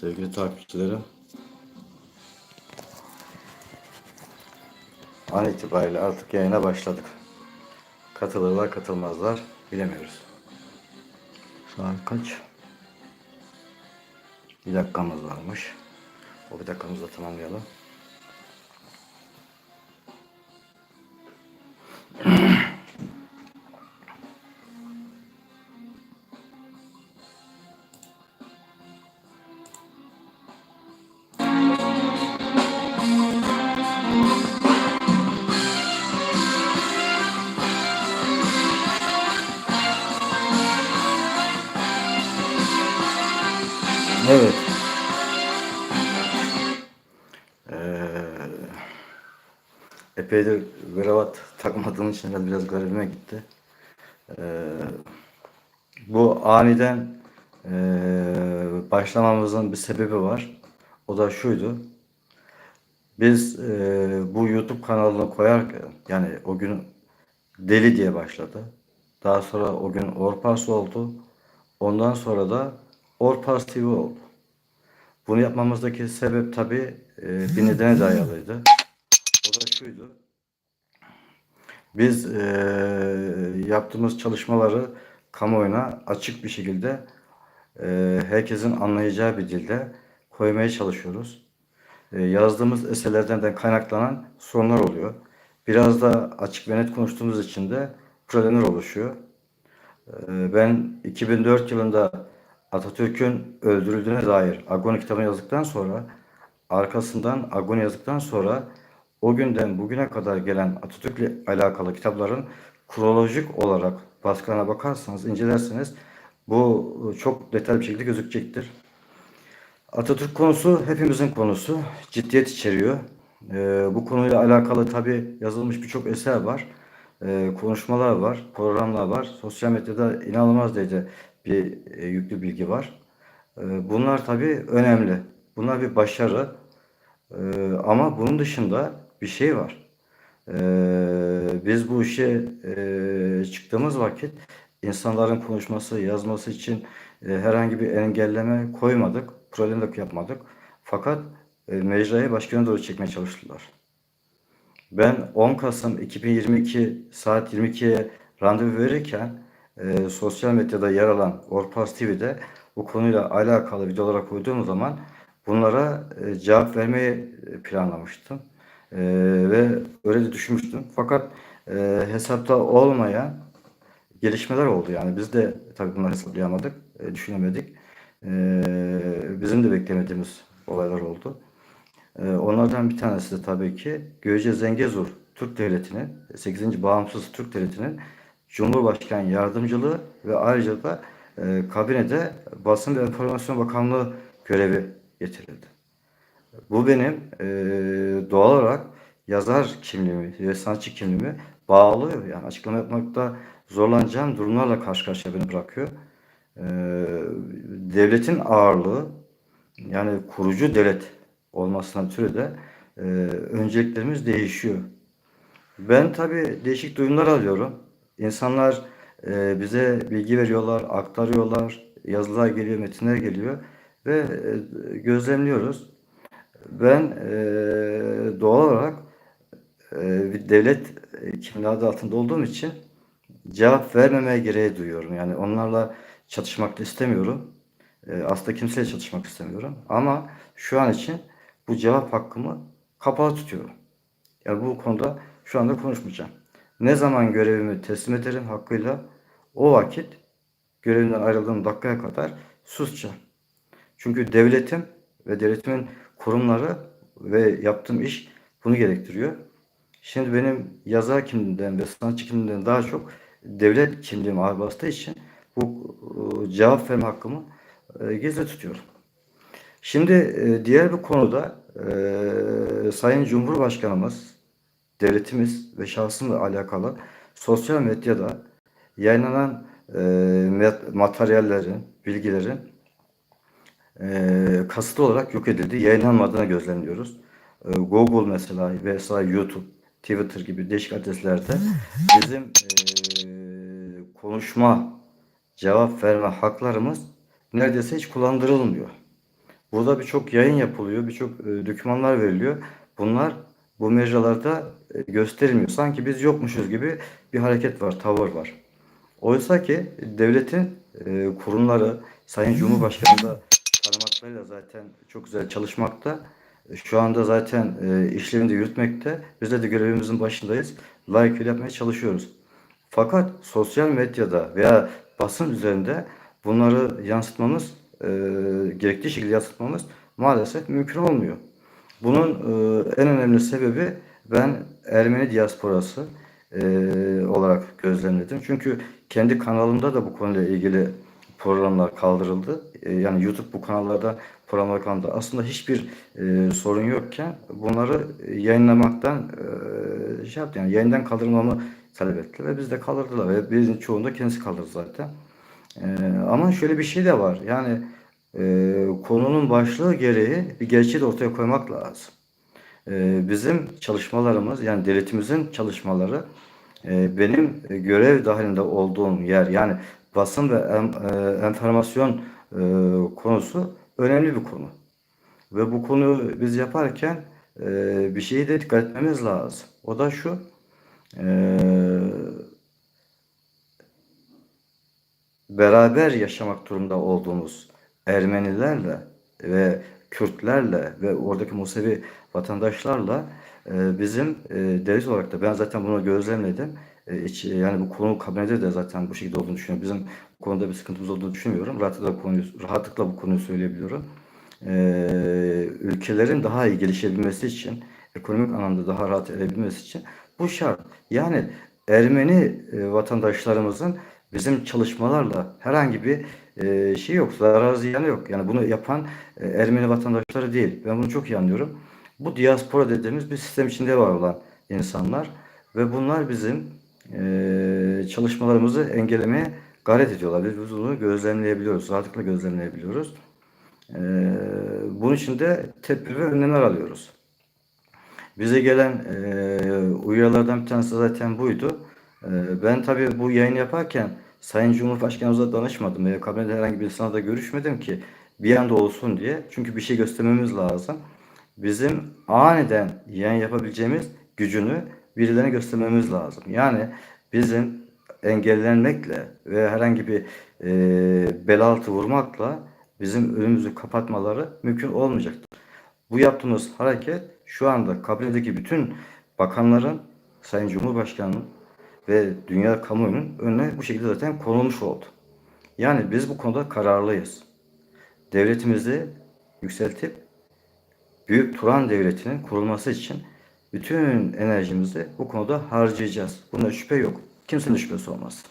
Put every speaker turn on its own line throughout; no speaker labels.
sevgili takipçilerim. An itibariyle artık yayına başladık. Katılırlar katılmazlar bilemiyoruz. Saat kaç? Bir dakikamız varmış. O bir dakikamızı da tamamlayalım. Evet. Ee, epeydir kravat takmadığım için biraz garibime gitti. Ee, bu aniden ee, başlamamızın bir sebebi var. O da şuydu. Biz ee, bu YouTube kanalını koyarken yani o gün Deli diye başladı. Daha sonra o gün Orpas oldu. Ondan sonra da Orpas TV oldu. Bunu yapmamızdaki sebep tabii e, bir nedene dayalıydı. O da şuydu. Biz e, yaptığımız çalışmaları kamuoyuna açık bir şekilde e, herkesin anlayacağı bir dilde koymaya çalışıyoruz. E, yazdığımız eserlerden de kaynaklanan sorunlar oluyor. Biraz da açık ve net konuştuğumuz için de problemler oluşuyor. E, ben 2004 yılında Atatürk'ün öldürüldüğüne dair Agoni kitabını yazdıktan sonra arkasından Agoni yazdıktan sonra o günden bugüne kadar gelen Atatürk'le alakalı kitapların kronolojik olarak baskılarına bakarsanız, incelerseniz bu çok detaylı bir şekilde gözükecektir. Atatürk konusu hepimizin konusu. Ciddiyet içeriyor. Ee, bu konuyla alakalı tabi yazılmış birçok eser var. Ee, konuşmalar var, programlar var. Sosyal medyada inanılmaz derece bir e, yüklü bilgi var. Ee, bunlar tabi önemli. Bunlar bir başarı. Ee, ama bunun dışında bir şey var. Ee, biz bu işe e, çıktığımız vakit insanların konuşması, yazması için e, herhangi bir engelleme koymadık. Problem yapmadık. Fakat e, mecrayı başka yöne doğru çekmeye çalıştılar. Ben 10 Kasım 2022 saat 22'ye randevu verirken e, sosyal medyada yer alan Orpas TV'de bu konuyla alakalı videolara koyduğum zaman bunlara e, cevap vermeyi planlamıştım. E, ve öyle de düşünmüştüm. Fakat e, hesapta olmayan gelişmeler oldu. Yani biz de tabii bunları hesaplayamadık, e, düşünemedik. E, bizim de beklemediğimiz olaylar oldu. E, onlardan bir tanesi de tabii ki Göce Zengezur Türk Devleti'nin, 8. Bağımsız Türk Devleti'nin Cumhurbaşkanı Yardımcılığı ve ayrıca da e, kabinede Basın ve Enformasyon Bakanlığı görevi getirildi. Bu benim e, doğal olarak yazar kimliğimi ve sanatçı kimliğimi bağlıyor. Yani açıklama yapmakta zorlanacağım durumlarla karşı karşıya beni bırakıyor. E, devletin ağırlığı yani kurucu devlet olmasından ötürü de e, önceliklerimiz değişiyor. Ben tabii değişik duyumlar alıyorum. İnsanlar e, bize bilgi veriyorlar, aktarıyorlar, yazılar geliyor, metinler geliyor ve e, gözlemliyoruz. Ben e, doğal olarak e, bir devlet kimliği adı altında olduğum için cevap vermemeye gereği duyuyorum. Yani onlarla çatışmak istemiyorum. E, aslında kimseyle çatışmak istemiyorum. Ama şu an için bu cevap hakkımı kapalı tutuyorum. Yani bu konuda şu anda konuşmayacağım. Ne zaman görevimi teslim ederim hakkıyla o vakit görevimden ayrıldığım dakikaya kadar susacağım. Çünkü devletim ve devletimin kurumları ve yaptığım iş bunu gerektiriyor. Şimdi benim yazar kimliğimden ve sanatçı kimliğimden daha çok devlet kimliğim ağır bastığı için bu e, cevap verme hakkımı e, gizli tutuyorum. Şimdi e, diğer bir konuda Sayın Cumhurbaşkanımız, devletimiz ve şahsımla alakalı sosyal medyada yayınlanan materyallerin, bilgilerin kasıtlı olarak yok edildi. Yayınlanmadığına gözlemliyoruz. Google mesela vesaire YouTube, Twitter gibi değişik adreslerde bizim konuşma, cevap verme haklarımız neredeyse hiç kullandırılmıyor. Burada birçok yayın yapılıyor, birçok e, dokümanlar veriliyor. Bunlar bu mecralarda e, gösterilmiyor. Sanki biz yokmuşuz gibi bir hareket var, tavır var. Oysa ki devletin e, kurumları, Sayın Cumhurbaşkanı da parmaklarıyla zaten çok güzel çalışmakta. Şu anda zaten e, işlerini de yürütmekte. Biz de, de görevimizin başındayız. Layıkıyla yapmaya çalışıyoruz. Fakat sosyal medyada veya basın üzerinde bunları yansıtmamız, e, gerektiği şekilde yansıtmamız maalesef mümkün olmuyor. Bunun e, en önemli sebebi ben Ermeni diasporası e, olarak gözlemledim. Çünkü kendi kanalımda da bu konuyla ilgili programlar kaldırıldı. E, yani YouTube bu kanallarda programlar kaldırıldı. Aslında hiçbir e, sorun yokken bunları yayınlamaktan e, şey yaptı. Yani yayından kaldırmamı talep ettiler biz de kaldırdılar. Ve bizim çoğunda kendisi kaldırdı zaten. E, ama şöyle bir şey de var. Yani e, konunun başlığı gereği bir gerçeği de ortaya koymak lazım. E, bizim çalışmalarımız yani devletimizin çalışmaları e, benim görev dahilinde olduğum yer yani basın ve em, e, enformasyon e, konusu önemli bir konu. Ve bu konuyu biz yaparken e, bir şeyi de dikkat etmemiz lazım. O da şu. E, beraber yaşamak durumunda olduğumuz Ermenilerle ve Kürtlerle ve oradaki Musevi vatandaşlarla e, bizim e, olarak da ben zaten bunu gözlemledim. E, hiç, yani bu konu kabinede de zaten bu şekilde olduğunu düşünüyorum. Bizim bu konuda bir sıkıntımız olduğunu düşünmüyorum. Rahatlıkla konuyu, rahatlıkla bu konuyu söyleyebiliyorum. E, ülkelerin daha iyi gelişebilmesi için, ekonomik anlamda daha rahat edebilmesi için bu şart. Yani Ermeni e, vatandaşlarımızın bizim çalışmalarla herhangi bir e, şey yok, zarar ziyanı yok. Yani bunu yapan e, Ermeni vatandaşları değil. Ben bunu çok iyi anlıyorum. Bu diaspora dediğimiz bir sistem içinde var olan insanlar ve bunlar bizim e, çalışmalarımızı engellemeye gayret ediyorlar. Biz bunu gözlemleyebiliyoruz, rahatlıkla gözlemleyebiliyoruz. E, bunun için de tedbir ve önlemler alıyoruz. Bize gelen e, uyarılardan bir tanesi zaten buydu. E, ben tabii bu yayın yaparken Sayın Cumhurbaşkanımıza danışmadım ve kabinede herhangi bir insanla da görüşmedim ki bir anda olsun diye. Çünkü bir şey göstermemiz lazım. Bizim aniden yayın yapabileceğimiz gücünü birilerine göstermemiz lazım. Yani bizim engellenmekle ve herhangi bir e, bel altı vurmakla bizim önümüzü kapatmaları mümkün olmayacaktır. Bu yaptığımız hareket şu anda kabinedeki bütün bakanların, Sayın Cumhurbaşkanı'nın ve dünya kamuoyunun önüne bu şekilde zaten konulmuş oldu. Yani biz bu konuda kararlıyız. Devletimizi yükseltip Büyük Turan Devleti'nin kurulması için bütün enerjimizi bu konuda harcayacağız. Bunda şüphe yok. Kimsenin şüphesi olmaz.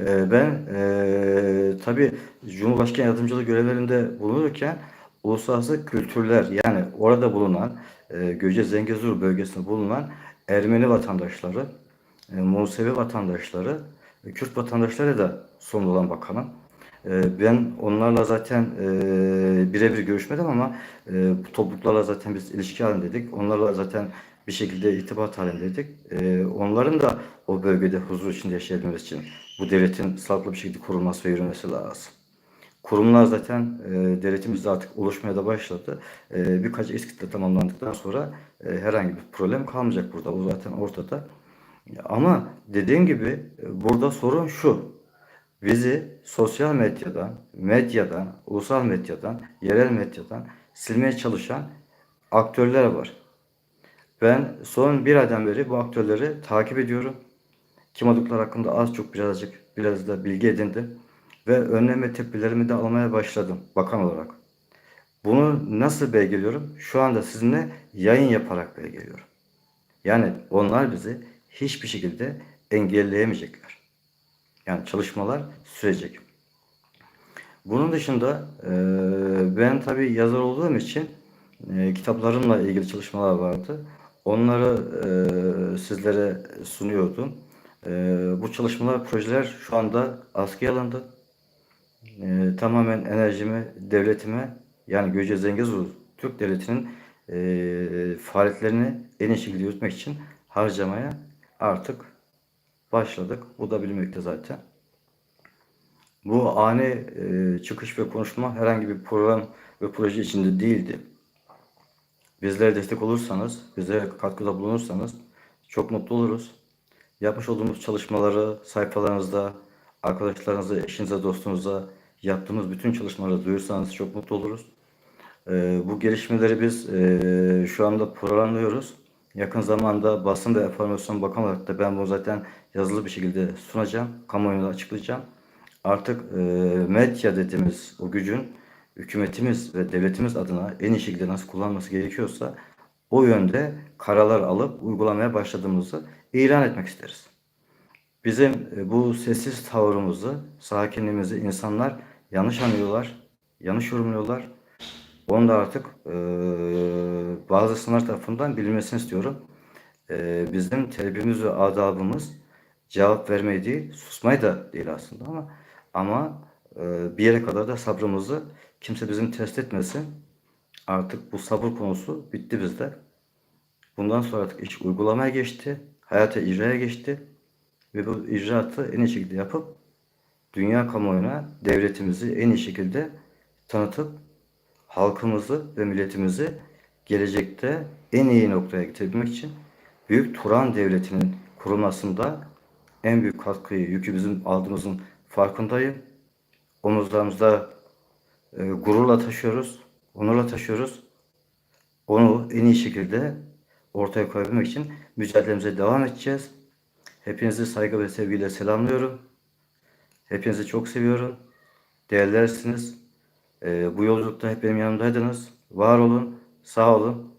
Ee, ben e, tabi Cumhurbaşkanı yardımcılığı görevlerinde bulunurken uluslararası kültürler yani orada bulunan e, Göce Zengezur bölgesinde bulunan Ermeni vatandaşları, e, Musevi vatandaşları, e, Kürt vatandaşları da son olan bakanım. E, ben onlarla zaten e, birebir görüşmedim ama e, topluluklarla zaten biz ilişki halindeydik. Onlarla zaten bir şekilde irtibat halindeydik. E, onların da o bölgede huzur içinde yaşayabilmesi için bu devletin sağlıklı bir şekilde kurulması ve yürümesi lazım. Kurumlar zaten e, devletimizde artık oluşmaya da başladı. E, birkaç eskitle tamamlandıktan sonra e, herhangi bir problem kalmayacak burada. O zaten ortada. Ama dediğim gibi e, burada sorun şu. Bizi sosyal medyadan, medyadan, ulusal medyadan, yerel medyadan silmeye çalışan aktörler var. Ben son bir aydan beri bu aktörleri takip ediyorum. Kim oldukları hakkında az çok birazcık biraz da bilgi edindim. Ve önlem ve tedbirlerimi de almaya başladım bakan olarak. Bunu nasıl belgeliyorum? Şu anda sizinle yayın yaparak belgeliyorum. Yani onlar bizi hiçbir şekilde engelleyemeyecekler. Yani çalışmalar sürecek. Bunun dışında e, ben tabii yazar olduğum için e, kitaplarımla ilgili çalışmalar vardı. Onları e, sizlere sunuyordum. Bu çalışmalar, projeler şu anda askıya alındı. Tamamen enerjimi devletime yani Göce Zengezur Türk Devleti'nin faaliyetlerini en iyi şekilde yürütmek için harcamaya artık başladık. Bu da bilmekte zaten. Bu ani e, çıkış ve konuşma herhangi bir program ve proje içinde değildi. Bizlere destek olursanız, bize katkıda bulunursanız çok mutlu oluruz. Yapmış olduğumuz çalışmaları sayfalarınızda, arkadaşlarınıza, eşinize, dostunuza yaptığımız bütün çalışmaları duyursanız çok mutlu oluruz. Ee, bu gelişmeleri biz e, şu anda programlıyoruz. Yakın zamanda basın ve enformasyon bakan olarak da ben bunu zaten yazılı bir şekilde sunacağım. Kamuoyuna açıklayacağım. Artık e, medya dediğimiz o gücün hükümetimiz ve devletimiz adına en iyi şekilde nasıl kullanması gerekiyorsa o yönde kararlar alıp uygulamaya başladığımızı ilan etmek isteriz. Bizim e, bu sessiz tavrımızı, sakinliğimizi insanlar yanlış anlıyorlar, yanlış yorumluyorlar. Onu da artık e, bazı sınır tarafından bilinmesini istiyorum. E, bizim terbiyemiz ve adabımız cevap vermeyi değil, susmayı da değil aslında ama ama e, bir yere kadar da sabrımızı kimse bizim test etmesin. Artık bu sabır konusu bitti bizde. Bundan sonra artık iş uygulamaya geçti, hayata icraya geçti ve bu icraatı en iyi şekilde yapıp dünya kamuoyuna devletimizi en iyi şekilde tanıtıp halkımızı ve milletimizi gelecekte en iyi noktaya getirebilmek için Büyük Turan Devleti'nin kurulmasında en büyük katkıyı, yükü bizim aldığımızın farkındayım. Omuzlarımızda e, gururla taşıyoruz, onurla taşıyoruz. Onu en iyi şekilde ortaya koyabilmek için mücadelemize devam edeceğiz. Hepinizi saygı ve sevgiyle selamlıyorum. Hepinizi çok seviyorum. Değerlersiniz. Ee, bu yolculukta hep benim yanımdaydınız. Var olun, sağ olun,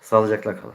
sağlıcakla kalın.